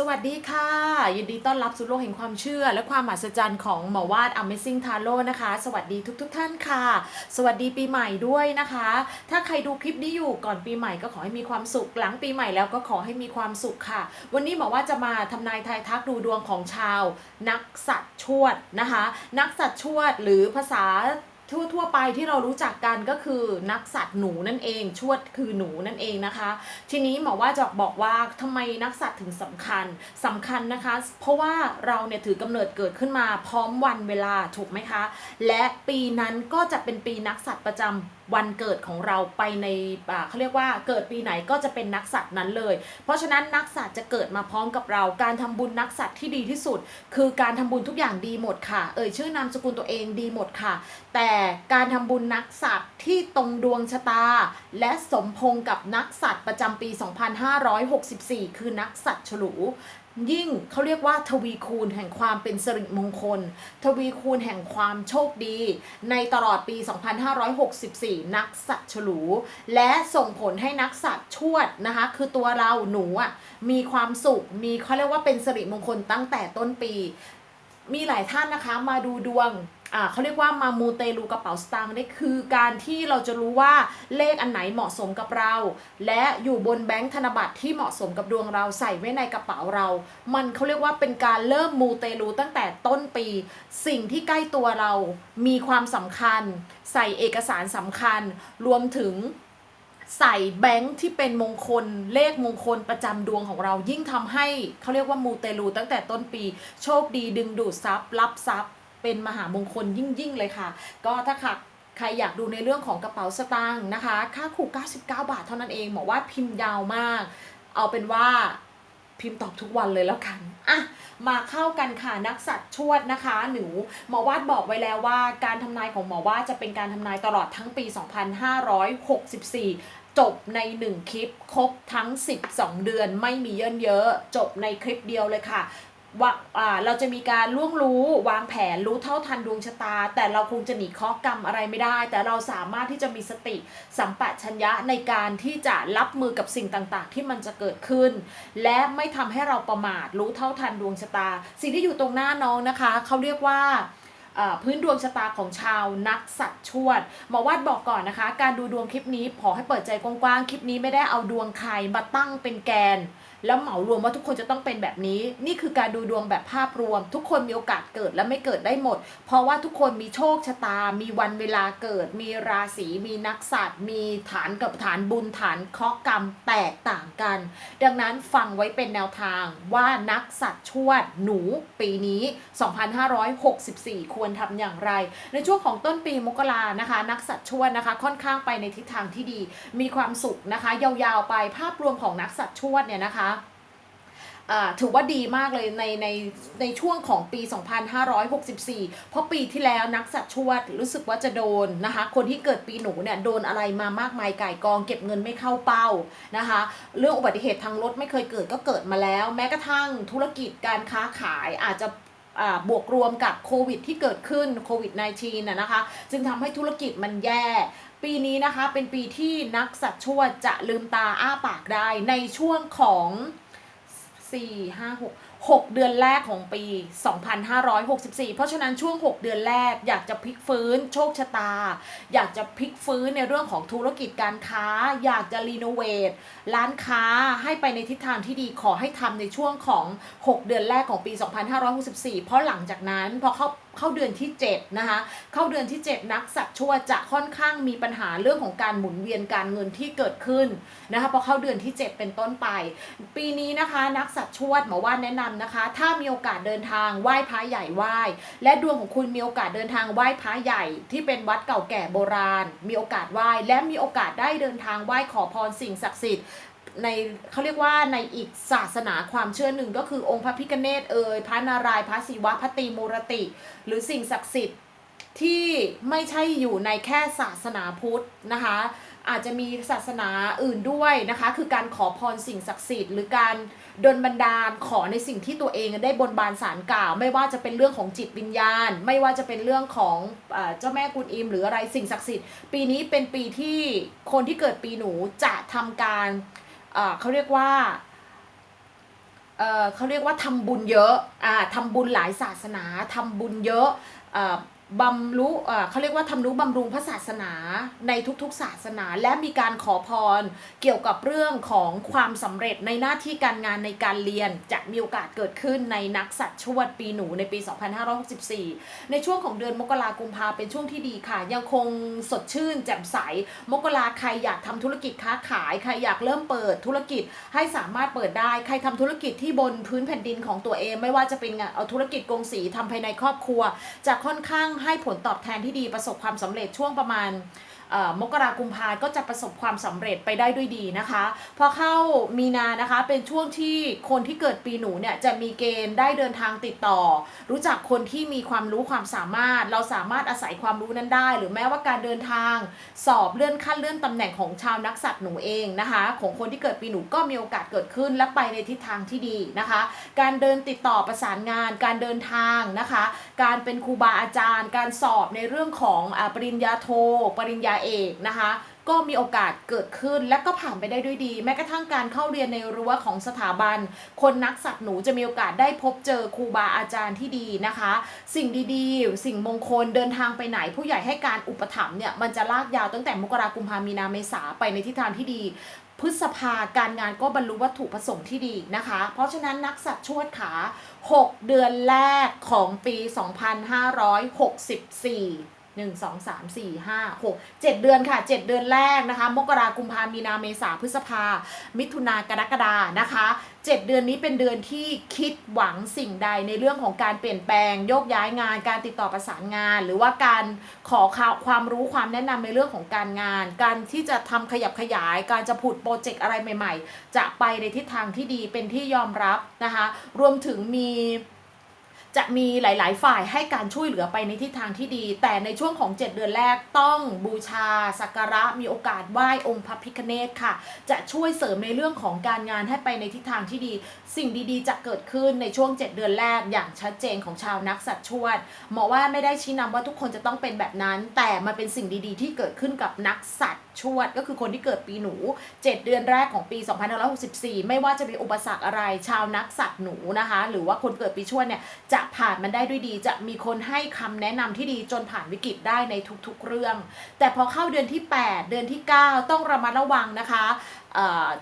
สวัสดีค่ะ ยินดีต้อนรับสู่โลกแห่งความเชื่อ และความมหัศจรรย์ของหมอวาด Amazing Tarot นะคะ สวัสดีทุกๆทท่านค่ะ สวัสดีปีใหม่ด้วยนะคะ ถ้าใครดูคลิปนี้อยู่ก่อนปีใหม่ก็ขอให้มีความสุขหลังปีใหม่แล้วก็ขอให้มีความสุขค่ะ วันนี้หมอว่าจะมาทำนายทายทักดูดวงของชาว นักสัตว์ชวดนะคะ นักสัตว์ชวดหรือภาษา ทั่วทั่วๆไปที่เรารู้จักกันก็คือนักสัตว์หนูนั่นเอง ชวดคือหนูนั่นเองนะคะ ทีนี้หมอว่าจอกบอกว่าทำไมนักสัตว์ถึงสำคัญสำคัญนะคะ เพราะว่าเราเนี่ยถือกำเนิดเกิดขึ้นมาพร้อมวันเวลาถูกไหมคะ และปีนั้นก็จะเป็นปีนักสัตว์ประจำวันเกิดของเราไปในเขาเรียกว่าเกิดปีไหนก็จะเป็นนักสัตว์นั้นเลย เพราะฉะนั้นนักสัตว์จะเกิดมาพร้อมกับเรา การทำบุญนักสัตว์ที่ดีที่สุด คือการทำบุญทุกอย่างดีหมดค่ะ เอ่ยชื่อนามสกุลตัวเองดีหมดค่ะ แต่การทำบุญนักสัตว์ที่ตรงดวงชะตา และสมพงกับนักสัตว์ประจำปี 2564 คือนักสัตว์ฉลู ยิ่งเขาเรียกว่าทวีคูณแห่งความเป็นสิริมงคล ทวีคูณแห่งความโชคดี ในตลอดปี 2564 นักสัตว์ฉลู และส่งผลให้นักสัตว์ชวดนะคะ คือตัวเราหนูอะมีความสุข มีเขาเรียกว่าเป็นสิริมงคลตั้งแต่ต้นปี มีหลายท่านนะคะมาดูดวง เขาเรียกว่ามามูเตลูกระเป๋าสตางค์นี่คือการที่เราจะรู้ว่าเลขอันไหนเหมาะสมกับเรา และอยู่บนแบงค์ธนบัตรที่เหมาะสมกับดวงเราใส่ไว้ในกระเป๋าเรา มันเขาเรียกว่าเป็นการเริ่มมูเตลูตั้งแต่ต้นปี สิ่งที่ใกล้ตัวเรามีความสำคัญ ใส่เอกสารสำคัญ รวมถึงใส่แบงค์ที่เป็นมงคลเลขมงคลประจำดวงของเรายิ่งทำให้เขาเรียกว่ามูเตลูตั้งแต่ต้นปี โชคดีดึงดูดทรัพย์รับทรัพย์ เป็นมหามงคลยิ่งยิ่งๆเลยค่ะ ก็ถ้าค่ะใครอยากดูในเรื่องของกระเป๋าสตางค์นะคะ ค่าขู่99 บาทเท่านั้นเองบอกว่าพิมพ์ยาวมาก เอาเป็นว่าพิมพ์ตอบทุกวันเลยแล้วกันอะมาเข้ากันค่ะนักสัตว์ชวดนะคะ หนูหมอวาดบอกไว้แล้วว่าการทำนายของหมอวาดจะเป็นการทำนายตลอดทั้งปี 2564 จบใน 1 คลิป ครบทั้ง 12 เดือนไม่มีเยินเยอะ จบในคลิปเดียวเลยค่ะ ว่าเราจะมีการล่วงรู้วางแผนรู้เท่าทันดวงชะตา แต่เราคงจะหนีเคราะกรรมอะไรไม่ได้ แต่เราสามารถที่จะมีสติสัมปชัญญะในการที่จะรับมือกับสิ่งต่างๆ ที่มันจะเกิดขึ้น และไม่ทำให้เราประมาทรู้เท่าทันดวงชะตา สิ่งที่อยู่ตรงหน้าน้องนะคะ เขาเรียกว่าอ่าพื้นดวงชะตาของชาวนักสัตว์ชวดหมอวาดบอกก่อนนะคะ การดูดวงคลิปนี้ขอให้เปิดใจกว้างๆคลิปนี้ไม่ได้เอาดวงใครมาตั้งเป็นแกน แล้วเหมารวมว่าทุกคนจะต้องเป็นแบบนี้ นี่คือการดูดวงแบบภาพรวม ทุกคนมีโอกาสเกิดและไม่เกิดได้หมด เพราะว่าทุกคนมีโชคชะตา มีวันเวลาเกิด มีราศีมีนักสัตว์มีฐานกับฐานบุญฐานเคราะกรรมแตกต่างกัน ดังนั้นฟังไว้เป็นแนวทางว่านักสัตว์ชวดหนูปีนี้ 2564 ควรทำอย่างไร ในช่วงของต้นปีมกรานะคะ นักสัตว์ชวดนะคะ ค่อนข้างไปในทิศทางที่ดี มีความสุขนะคะ ยาวๆไปภาพรวมของนักสัตว์ชวดเนี่ยนะคะ ถือว่าดีมากเลยในในในช่วงของปี 2564 เพราะปีที่แล้วนักสัตว์ชวดรู้สึกว่าจะโดนนะคะ คนที่เกิดปีหนูเนี่ยโดนอะไรมามากมายก่ายกอง เก็บเงินไม่เข้าเป้านะคะ เรื่องอุบัติเหตุทางรถไม่เคยเกิดก็เกิดมาแล้ว แม้กระทั่งธุรกิจการค้าขายอาจจะบวกรวมกับโควิดที่เกิดขึ้นโควิด -19 นะนะคะ จึงทำให้ธุรกิจมันแย่ ปีนี้นะคะเป็นปีที่นักสัตว์ชวดจะลืมตาอ้าปากได้ในช่วงของ สี่ห้าหกหกเดือนแรกของปี 2564 เพราะฉะนั้นช่วง 6 เดือนแรกอยากจะพลิกฟื้นโชคชะตา อยากจะพลิกฟื้นในเรื่องของธุรกิจการค้า อยากจะรีโนเวทร้านค้าให้ไปในทิศทางที่ดีขอให้ทำในช่วงของ 6 เดือนแรกของปี 2564 เพราะหลังจากนั้นพอเข้า เข้าเดือนที่ 7 นะคะ เข้าเดือนที่ 7 นักสัตว์ชั่วจะค่อนข้างมีปัญหาเรื่องของการหมุนเวียนการเงินที่เกิดขึ้นนะคะพอเข้าเดือนที่ 7 เป็นต้นไป ปีนี้นะคะนักสัตว์ชั่วหมอว่าแนะนำนะคะ ถ้ามีโอกาสเดินทางไหว้พระใหญ่ไหว้และดวงของคุณมีโอกาสเดินทางไหว้พระใหญ่ที่เป็นวัดเก่าแก่โบราณ มีโอกาสไหว้และมีโอกาสได้เดินทางไหว้ขอพรสิ่งศักดิ์สิทธิ์ ในเขาเรียกว่าในอีกศาสนาความเชื่อหนึ่งก็คือองค์พระพิฆเนศเอ่ยพระนารายณ์พระศิวะพระตรีมูรติ หรือสิ่งศักดิ์สิทธิ์ที่ไม่ใช่อยู่ในแค่ศาสนาพุทธนะคะ อาจจะมีศาสนาอื่นด้วยนะคะ คือการขอพรสิ่งศักดิ์สิทธิ์หรือการดลบันดาลขอในสิ่งที่ตัวเองได้บนบานสารกล่าว ไม่ว่าจะเป็นเรื่องของจิตวิญญาณ ไม่ว่าจะเป็นเรื่องของเจ้าแม่กุนอิม หรืออะไรสิ่งศักดิ์สิทธิ์ ปีนี้เป็นปีที่คนที่เกิดปีหนูจะทำการ เขาเรียกว่าเขาเรียกว่าทำบุญเยอะอ่าทำบุญหลายศาสนาทำบุญเยอะ บำรุเขาเรียกว่าทำนุบำรุงพระศาสนาในทุกๆศาสนา และมีการขอพรเกี่ยวกับเรื่องของความสำเร็จในหน้าที่การงานในการเรียน จะมีโอกาสเกิดขึ้นในนักสัตว์ชวดปีหนูในปี 2564 ในช่วงของเดือนมกรากุมภาเป็นช่วงที่ดีค่ะ ยังคงสดชื่นแจ่มใส มกราใครอยากทำธุรกิจค้าขาย ใครอยากเริ่มเปิดธุรกิจให้สามารถเปิดได้ ใครทำธุรกิจที่บนพื้นแผ่นดินของตัวเอง ไม่ว่าจะเป็นงานเอาธุรกิจกงสีทำภายในครอบครัวจะค่อนข้างให้ผลตอบแทนที่ดีประสบความสำเร็จช่วงประมาณ มกรากุมภาก็จะประสบความสำเร็จไปได้ด้วยดีนะคะ พอเข้ามีนานะคะเป็นช่วงที่คนที่เกิดปีหนูเนี่ยจะมีเกณฑ์ได้เดินทางติดต่อ รู้จักคนที่มีความรู้ความสามารถ เราสามารถอาศัยความรู้นั้นได้ หรือแม้ว่าการเดินทางสอบเลื่อนขั้นเลื่อนตำแหน่งของชาวนักสัตว์หนูเองนะคะ ของคนที่เกิดปีหนูก็มีโอกาสเกิดขึ้นและไปในทิศทางที่ดีนะคะ การเดินติดต่อประสานงาน การเดินทางนะคะ การเป็นครูบาอาจารย์ การสอบในเรื่องของอปริญญาโท ปริญญาเอกนะคะ ก็มีโอกาสเกิดขึ้นและก็ผ่านไปได้ด้วยดี แม้กระทั่งการเข้าเรียนในรั้วของสถาบัน คนนักสัตว์หนูจะมีโอกาสได้พบเจอครูบาอาจารย์ที่ดีนะคะ สิ่งดีๆ สิ่งมงคลเดินทางไปไหนผู้ใหญ่ให้การอุปถัมภ์เนี่ยมันจะลากยาวตั้งแต่มกราคมพามีนาเมษาไปในทิศทางที่ดีพฤษภาการงานก็บรรลุวัตถุประสงค์ที่ดีนะคะ เพราะฉะนั้นนักสัตว์ชวดขา 6 เดือนแรกของปี 2564 1 2 3 4 5 6 7 เดือนค่ะ 7 เดือนแรกนะคะ มกราคมพามีนาเมษาพฤษภา มิถุนากรกฎานะคะ 7 เดือนนี้เป็นเดือนที่คิดหวังสิ่งใดในเรื่องของการเปลี่ยนแปลง โยกย้ายงาน การติดต่อประสานงาน หรือว่าการขอข่าวความรู้ความแนะนำในเรื่องของการงาน การที่จะทำขยับขยาย การจะผุดโปรเจกต์อะไรใหม่ ๆ จะไปในทิศทางที่ดีเป็นที่ยอมรับนะคะ รวมถึงมี จะมีหลาย ๆ ฝ่ายให้การช่วยเหลือไปในทิศทางที่ดี แต่ในช่วงของ 7 เดือนแรกต้องบูชาสักการะมีโอกาสไหว้องค์พระพิฆเนศค่ะ จะช่วยเสริมในเรื่องของการงานให้ไปในทิศทางที่ดี สิ่งดีๆ จะเกิดขึ้นในช่วง 7 เดือนแรกอย่างชัดเจนของชาวนักสัตว์ชวดหมอว่าไม่ได้ชี้นำว่าทุกคนจะต้องเป็นแบบนั้น แต่มันเป็นสิ่งดีๆ ที่เกิดขึ้นกับนักสัตว์ ชวด ก็คือคนที่เกิดปีหนู 7 เดือนแรกของปี 2564 ไม่ว่าจะมีอุปสรรคอะไรชาวนักสัตว์หนูนะคะ หรือว่าคนเกิดปีชวดเนี่ยจะผ่านมันได้ด้วยดี จะมีคนให้คำแนะนำที่ดีจนผ่านวิกฤตได้ในทุกๆเรื่อง แต่พอเข้าเดือนที่ 8 เดือนที่ 9 ต้องระมัดระวังนะคะ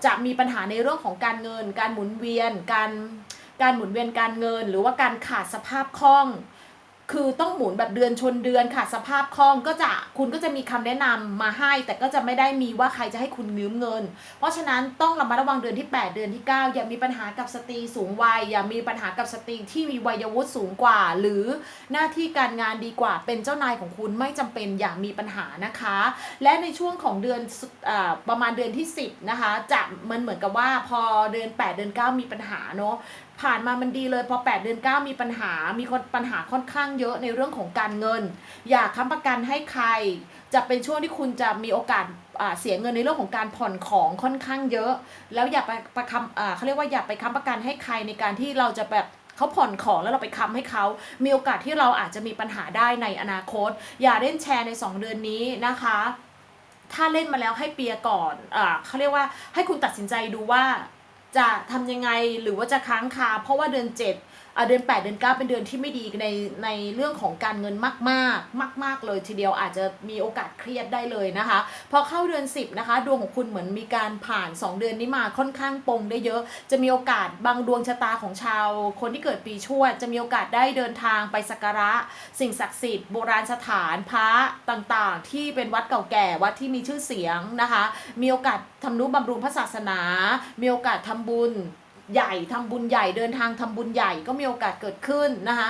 จะมีปัญหาในเรื่องของการเงิน การหมุนเวียน การการหมุนเวียนการเงิน หรือว่าการขาดสภาพคล่อง คือต้องหมุนแบบเดือนชนเดือนค่ะ สภาพคล่องก็จะคุณก็จะมีคำแนะนำมาให้ แต่ก็จะไม่ได้มีว่าใครจะให้คุณยืมเงิน เพราะฉะนั้นต้องระมัดระวังเดือนที่ 8 เดือนที่ 9 อย่ามีปัญหากับสตรีสูงวัย อย่ามีปัญหากับสตรีที่มีวัยวุฒิสูงกว่า หรือหน้าที่การงานดีกว่า เป็นเจ้านายของคุณไม่จำเป็นอย่ามีปัญหานะคะ และในช่วงของเดือนอประมาณเดือนที่ 10นะคะจะมันเหมือนกับว่าพอเดือน 8 เดือน 9 มีปัญหาเนาะ ผ่านมามันดีเลยพอ 8 เดือน 9 มีปัญหา มีคนปัญหาค่อนข้างเยอะในเรื่องของการเงิน อยากค้ำประกันให้ใคร จะเป็นช่วงที่คุณจะมีโอกาสเสียเงินในเรื่องของการผ่อนของค่อนข้างเยอะ แล้วอย่าไปประคำเขาเรียกว่าอย่าไปค้ำประกันให้ใครในการที่เราจะแบบเขาผ่อนของแล้วเราไปค้ำให้เขา มีโอกาสที่เราอาจจะมีปัญหาได้ในอนาคต อย่าเล่นแชร์ใน 2 เดือนนี้นะคะถ้าเล่นมาแล้วให้เปียก่อนอเขาเรียกว่าให้คุณตัดสินใจดูว่า จะทำยังไงหรือว่าจะค้างคาเพราะว่าเดือน7อะ เดือน 8 เดือน 9 เป็นเดือนที่ไม่ดีในในเรื่องของการเงินมากมากมากมากๆเลยทีเดียวอาจจะมีโอกาสเครียดได้เลยนะคะพอเข้าเดือน 10 นะคะ ดวงของคุณเหมือนมีการผ่าน 2 เดือนนี้มาค่อนข้างปงได้เยอะ จะมีโอกาสบางดวงชะตาของชาว คนที่เกิดปีชวด จะมีโอกาสได้เดินทางไปสักการะ สิ่งศักดิ์สิทธิ์โบราณสถานพระต่างๆ ที่เป็นวัดเก่าแก่วัดที่มีชื่อเสียงนะคะ มีโอกาสทำนุบำรุงพระศาสนา มีโอกาสทำบุญ ใหญ่ทำบุญใหญ่เดินทางทำบุญใหญ่ก็มีโอกาสเกิดขึ้นนะคะ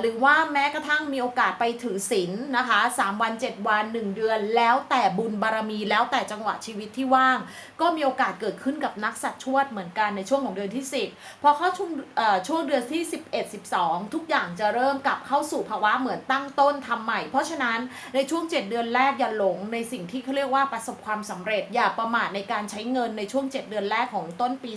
หรือว่าแม้กระทั่งมีโอกาสไปถือศีลนะคะ 3 วัน 7 วัน 1 เดือน แล้วแต่บุญบารมีแล้วแต่จังหวะชีวิตที่ว่าง ก็มีโอกาสเกิดขึ้นกับนักสัตว์ชวดเหมือนกันในช่วงของเดือนที่ 10 พอเข้าช่วงเอ่อช่วงเดือนที่ 11 12 ทุกอย่างจะเริ่มกลับเข้าสู่ภาวะเหมือนตั้งต้นทำใหม่ เพราะฉะนั้นในช่วง 7 เดือนแรกอย่าหลงในสิ่งที่เขาเรียกว่าประสบความสำเร็จ อย่าประมาทในการใช้เงินในช่วง 7 เดือนแรกของต้นปี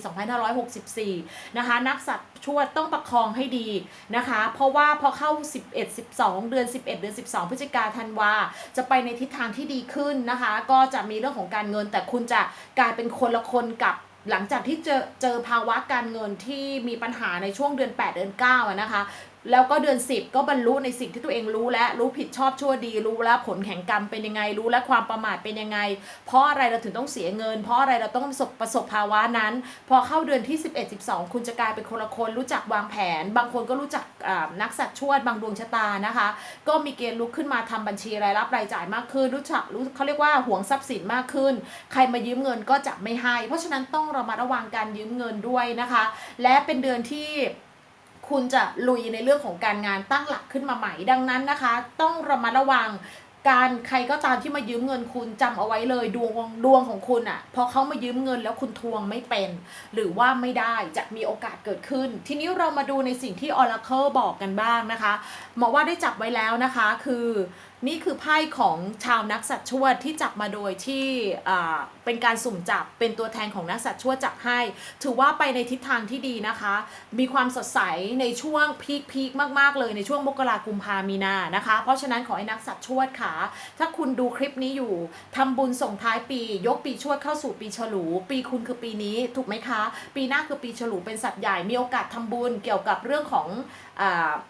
2564 นะคะ นักสัตว์ชวดต้องประคองให้ดีนะคะเพราราะว่าพอเข้า 11 12 เดือน 11 เดือน 12 พฤศจิกาธันวาจะไปในทิศทางที่ดีขึ้นนะคะ ก็จะมีเรื่องของการเงิน แต่คุณจะกลายเป็นคนละคนกับหลังจากที่เจอเจอภาวะการเงินที่มีปัญหาในช่วงเดือน 8 เดือน9นะคะ แล้วก็เดือน 10 ก็บรรลุในสิ่งที่ตัวเองรู้และรู้ผิดชอบชั่วดี รู้แล้วผลแห่งกรรมเป็นยังไง รู้แล้วความประมาทเป็นยังไง เพราะอะไรเราถึงต้องเสียเงิน เพราะอะไรเราต้องประสบประสบภาวะนั้น พอเข้าเดือนที่ 11 12 คุณจะกลายเป็นคนละคนรู้จักวางแผน บางคนก็รู้จักอ่านักสัตว์ชวด บางดวงชะตานะคะ ก็มีเกณฑ์ลุกขึ้นมาทำบัญชีรายรับรายจ่ายมากขึ้น รู้จักรู้เขาเรียกว่าห่วงทรัพย์สินมากขึ้น ใครมายืมเงินก็จะไม่ให้ เพราะฉะนั้นต้องระมัดระวังการยืมเงินด้วยนะคะ และเป็นเดือนที่ คุณจะลุยในเรื่องของการงานตั้งหลักขึ้นมาใหม่ ดังนั้นนะคะ ต้องระมัดระวังการใครก็ตามที่มายืมเงินคุณจำเอาไว้เลยดวงดวงของคุณอะ่ะพอเขามายืมเงินแล้วคุณทวงไม่เป็น หรือว่าไม่ได้จะมีโอกาสเกิดขึ้น ทีนี้เรามาดูในสิ่งที่ Oracle บอกกันบ้างนะคะหมอว่าได้จับไว้แล้วนะคะคือ นี่คือไพ่ของชาวนักสัตว์ชวดที่จับมาโดยที่เป็นการสุ่มจับเป็นตัวแทนของนักสัตว์ชวดจับให้ ถือว่าไปในทิศทางที่ดีนะคะ มีความสดใสในช่วงพีคพีคมากๆเลยในช่วงมกรากุมภามีนานะคะ เพราะฉะนั้นขอให้นักสัตว์ชวดค่ะ ถ้าคุณดูคลิปนี้อยู่ทำบุญส่งท้ายปี ยกปีชวดเข้าสู่ปีฉลู ปีคุณคือปีนี้ถูกไหมคะ ปีหน้าคือปีฉลูเป็นสัตว์ใหญ่มีโอกาสทำบุญเกี่ยวกับเรื่องของ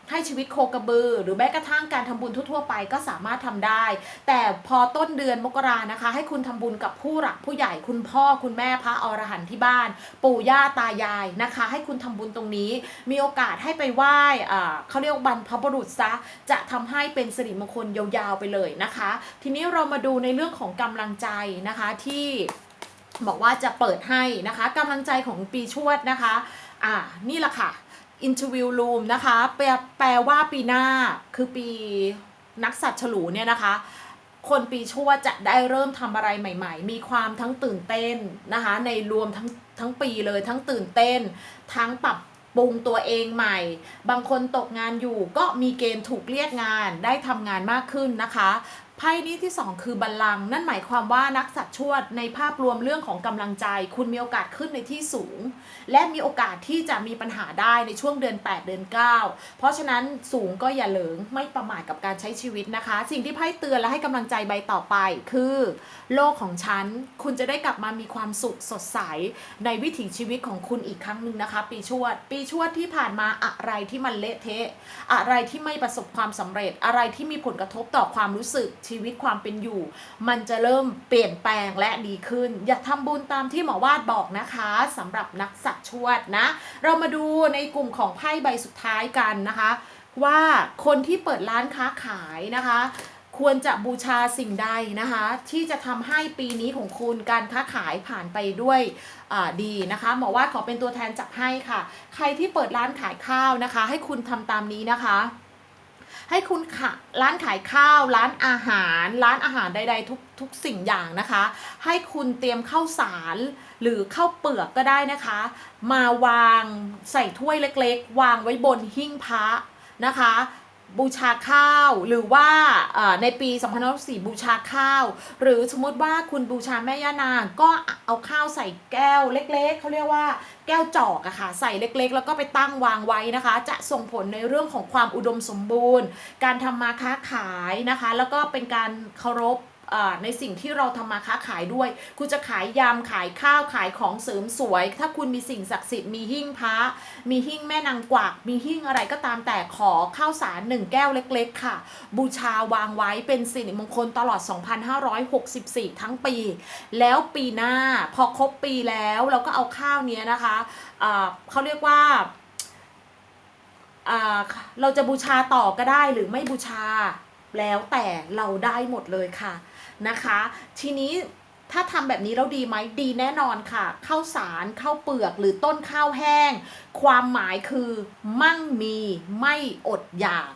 ให้ชีวิตโคกระบือ หรือแม้กระทั่งการทำบุญทั่วๆไปก็สามารถทำได้ แต่พอต้นเดือนมกรานะคะ ให้คุณทำบุญกับผู้หลักผู้ใหญ่คุณพ่อคุณแม่พระอรหันต์ที่บ้าน ปู่ย่าตายายนะคะ ให้คุณทำบุญตรงนี้ มีโอกาสให้ไปไหว้เขาเรียกบรรพบุรุษซะจะทำให้เป็นสิริมงคลยาวๆไปเลยนะคะ ทีนี้เรามาดูในเรื่องของกำลังใจนะคะที่บอกว่าจะเปิดให้นะคะกำลังใจของปีชวดนะคะ อ่า นี่แหละค่ะ interview room นะคะแปลแปลว่าปีหน้าคือปีนักสัตว์ฉลูเนี่ยนะคะ คนปีชวดจะได้เริ่มทำอะไรใหม่ ๆ มีความทั้งตื่นเต้นนะคะในรวมทั้งทั้งปีเลยทั้งตื่นเต้น ทั้งปรับปรุงตัวเองใหม่ บางคนตกงานอยู่ก็มีเกณฑ์ถูกเรียกงานได้ทำงานมากขึ้นนะคะ ไพ่นี้ที่2คือบัลลังก์นั่นหมายความว่านักสัตว์ชวดในภาพรวมเรื่องของกำลังใจ คุณมีโอกาสขึ้นในที่สูง และมีโอกาสที่จะมีปัญหาได้ในช่วงเดือน 8 เดือน 9 เพราะฉะนั้นสูงก็อย่าเหลิงไม่ประมาทกับการใช้ชีวิตนะคะ สิ่งที่ไพ่เตือนและให้กำลังใจใบต่อไป คือ โลกของฉัน คุณจะได้กลับมามีความสุขสดใส ในวิถีชีวิตของคุณอีกครั้งหนึ่งนะคะ ปีชวด ปีชวดที่ผ่านมาอะไรที่มันเละเทะ อะไรที่ไม่ประสบความสำเร็จ อะไรที่มีผลกระทบต่อความรู้สึกชีวิตความเป็นอยู่ มันจะเริ่มเปลี่ยนแปลงและดีขึ้น อย่าทำบุญตามที่หมอวาดบอกนะคะสำหรับนักสัตว์ชวดนะ เรามาดูในกลุ่มของไพ่ใบสุดท้ายกันนะคะ ว่าคนที่เปิดร้านค้าขายนะคะควรจะบูชาสิ่งใดนะคะ ที่จะทำให้ปีนี้ของคุณการค้าขายผ่านไปด้วยดีนะคะหมอว่าขอเป็นตัวแทนจับให้ค่ะ ใครที่เปิดร้านขายข้าวนะคะ ให้คุณทำตามนี้นะคะ ให้คุณขาร้านขายข้าว ร้านอาหาร ร้านอาหารใดๆทุกทุกสิ่งอย่างนะคะ ให้คุณเตรียมข้าวสารหรือข้าวเปลือกก็ได้นะคะ มาวางใส่ถ้วยเล็กๆ วางไว้บนหิ้งพระนะคะ บูชาข้าวหรือว่าในปี2 0 1 4บูชาข้าว หรือสมมติว่าคุณบูชาแม่ย่านาง ก็เอาข้าวใส่แก้วเล็ก ๆเขาเรียกว่าแก้วจอกอะค่ะใส่เล็กๆ แล้วก็ไปตั้งวางไว้นะคะ จะส่งผลในเรื่องของความอุดมสมบูรณ์ การทำมาค้าขายนะคะ แล้วก็เป็นการเคารพ ในสิ่งที่เราทำมาค้าขายด้วย คุณจะขายยำขายข้าวขายของเสริมสวย ถ้าคุณมีสิ่งศักดิ์สิทธิ์มีหิ้งพระมีหิ้งแม่นางกวัก มีหิ้งอะไรก็ตามแต่ขอข้าวสารหนึ่งแก้วเล็ก ๆ ค่ะ บูชาวางไว้เป็นสิริมงคลตลอด 2564 ทั้งปี แล้วปีหน้าพอครบปีแล้วเราก็เอาข้าวเนี้ยนะคะอ่าเขาเรียกว่าเราจะบูชาต่อก็ได้หรือไม่บูชาแล้วแต่เราได้หมดเลยค่ะ นะคะ ทีนี้ถ้าทำแบบนี้แล้วดีไหมดีแน่นอนค่ะข้าวสารข้าวเปลือกหรือต้นข้าวแห้ง ความหมายคือมั่งมีไม่อดอยาก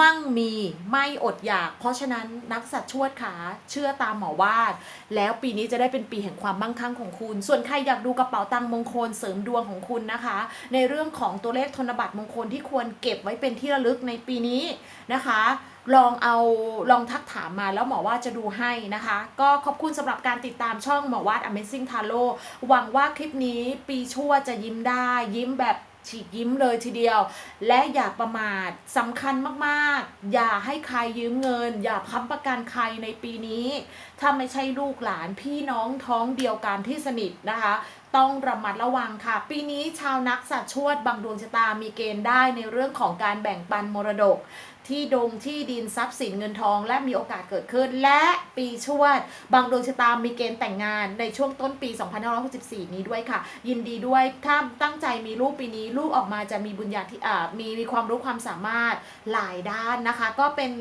มั่งมีไม่อดอยาก เพราะฉะนั้นนักสัตว์ชวดขาเชื่อตามหมอวาด แล้วปีนี้จะได้เป็นปีแห่งความมั่งคั่งของคุณ ส่วนใครอยากดูกระเป๋าตังค์มงคลเสริมดวงของคุณนะคะ ในเรื่องของตัวเลขธนบัตรมงคลที่ควรเก็บไว้เป็นที่ระลึกในปีนี้นะคะลองเอาลองทักถามมาแล้วหมอว่าจะดูให้นะคะ ก็ขอบคุณสำหรับการติดตามช่องหมอวาด Amazing Tarot หวังว่าคลิปนี้ปีชั่วจะยิ้มได้ยิ้มแบบ ฉีกยิ้มเลยทีเดียว และอย่าประมาทสำคัญมากๆ อย่าให้ใครยืมเงิน อย่าค้ำประกันใครในปีนี้ ถ้าไม่ใช่ลูกหลานพี่น้องท้องเดียวกันที่สนิทนะคะ ต้องระมัดระวังค่ะ ปีนี้ชาวนักสัตว์ชวดบางดวงชะตามีเกณฑ์ได้ในเรื่องของการแบ่งปันมรดกที่ดงที่ดินทรัพย์สินเงินทอง และมีโอกาสเกิดขึ้น และปีชวด บางดวงชะตามีเกณฑ์แต่งงานในช่วงต้นปี 2564 นี้ด้วยค่ะ ยินดีด้วยถ้าตั้งใจมีลูกปีนี้ ลูกออกมาจะมีบุญญาที่มีมีความรู้ความสามารถหลายด้านนะคะ ก็เป็น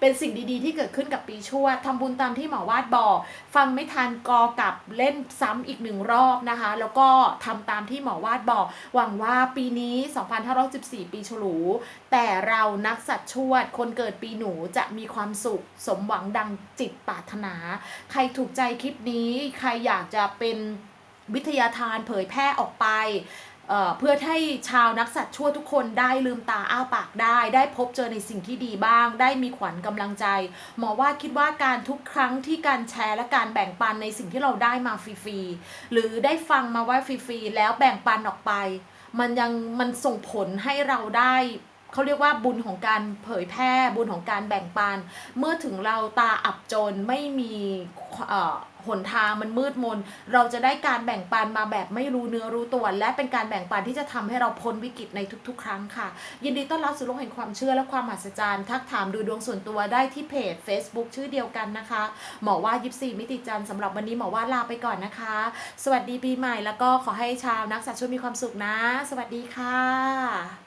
เป็นสิ่งดีๆ ที่เกิดขึ้นกับปีชวดทำบุญตามที่หมอวาดบอก ฟังไม่ทันกอกลับเล่นซ้ำอีกหนึ่งรอบนะคะแล้วก็ทำตามที่หมอวาดบอก หวังว่าปีนี้ 2514 ปีฉลูแต่เรานักสัตว์ชวด คนเกิดปีหนูจะมีความสุข สมหวังดังจิตปรารถนา ใครถูกใจคลิปนี้ ใครอยากจะเป็นวิทยาทานเผยแพร่ออกไป เพื่อให้ชาวนักสัตว์ชั่วทุกคนได้ลืมตาอ้าปากได้ ได้พบเจอในสิ่งที่ดีบ้าง ได้มีขวัญกำลังใจ หมอว่าคิดว่าการทุกครั้งที่การแชร์และการแบ่งปันในสิ่งที่เราได้มาฟรีๆหรือได้ฟังมาว่าฟรีๆแล้วแบ่งปันออกไป มันยังมันส่งผลให้เราได้เขาเรียกว่าบุญของการเผยแพร่บุญของการแบ่งปัน เมื่อถึงเราตาอับจนไม่มีเอ่อ หนทางมันมืดมน เราจะได้การแบ่งปันมาแบบไม่รู้เนื้อรู้ตัว และเป็นการแบ่งปันที่จะทำให้เราพ้นวิกฤตในทุก ๆ ครั้งค่ะ ยินดีต้อนรับสู่โลกแห่งความเชื่อและความมหัศจรรย์ทักถามดูดวงส่วนตัวได้ที่เพจ Facebook ชื่อเดียวกันนะคะหมอว่ายิบสี่มิติจันทร์สำหรับวันนี้หมอว่าลาไปก่อนนะคะ สวัสดีปีใหม่แล้วก็ขอให้ชาวนักสัตว์ช่วยมีความสุขนะ สวัสดีค่ะ